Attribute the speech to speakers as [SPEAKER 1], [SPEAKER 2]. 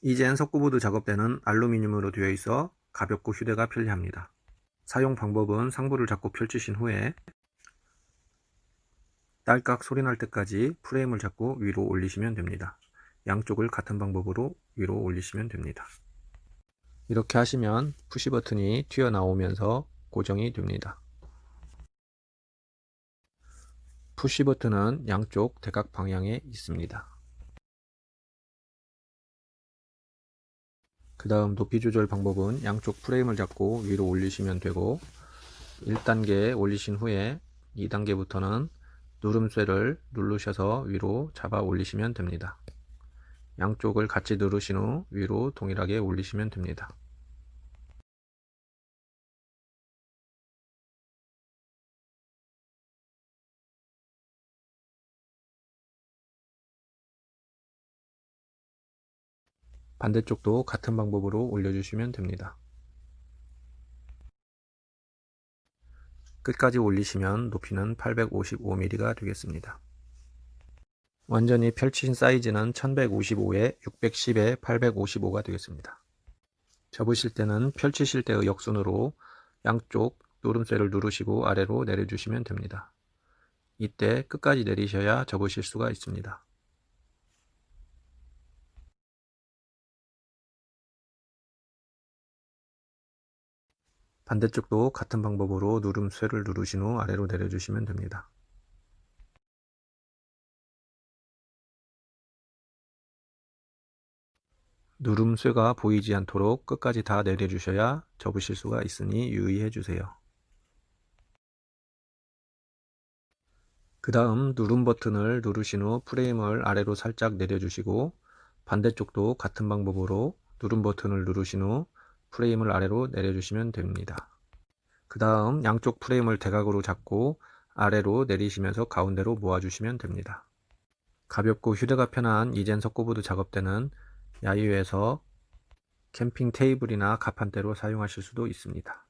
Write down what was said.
[SPEAKER 1] 이젠 석고보드 작업대는 알루미늄으로 되어 있어 가볍고 휴대가 편리합니다. 사용 방법은 상부를 잡고 펼치신 후에 딸깍 소리 날 때까지 프레임을 잡고 위로 올리시면 됩니다. 양쪽을 같은 방법으로 위로 올리시면 됩니다. 이렇게 하시면 푸시 버튼이 튀어나오면서 고정이 됩니다. 푸시 버튼은 양쪽 대각 방향에 있습니다. 그 다음 높이 조절 방법은 양쪽 프레임을 잡고 위로 올리시면 되고 1단계 올리신 후에 2단계부터는 누름쇠를 누르셔서 위로 잡아 올리시면 됩니다. 양쪽을 같이 누르신 후 위로 동일하게 올리시면 됩니다. 반대쪽도 같은 방법으로 올려주시면 됩니다. 끝까지 올리시면 높이는 855mm가 되겠습니다. 완전히 펼치신 사이즈는 1155에 610에 855가 되겠습니다. 접으실 때는 펼치실 때의 역순으로 양쪽 누름쇠를 누르시고 아래로 내려주시면 됩니다. 이때 끝까지 내리셔야 접으실 수가 있습니다. 반대쪽도 같은 방법으로 누름쇠를 누르신 후 아래로 내려주시면 됩니다. 누름쇠가 보이지 않도록 끝까지 다 내려주셔야 접으실 수가 있으니 유의해 주세요. 그 다음 누름 버튼을 누르신 후 프레임을 아래로 살짝 내려주시고 반대쪽도 같은 방법으로 누름 버튼을 누르신 후 프레임을 아래로 내려주시면 됩니다. 그 다음 양쪽 프레임을 대각으로 잡고 아래로 내리시면서 가운데로 모아주시면 됩니다. 가볍고 휴대가 편한 이젠 석고보드 작업대는 야유에서 캠핑 테이블이나 가판대로 사용하실 수도 있습니다.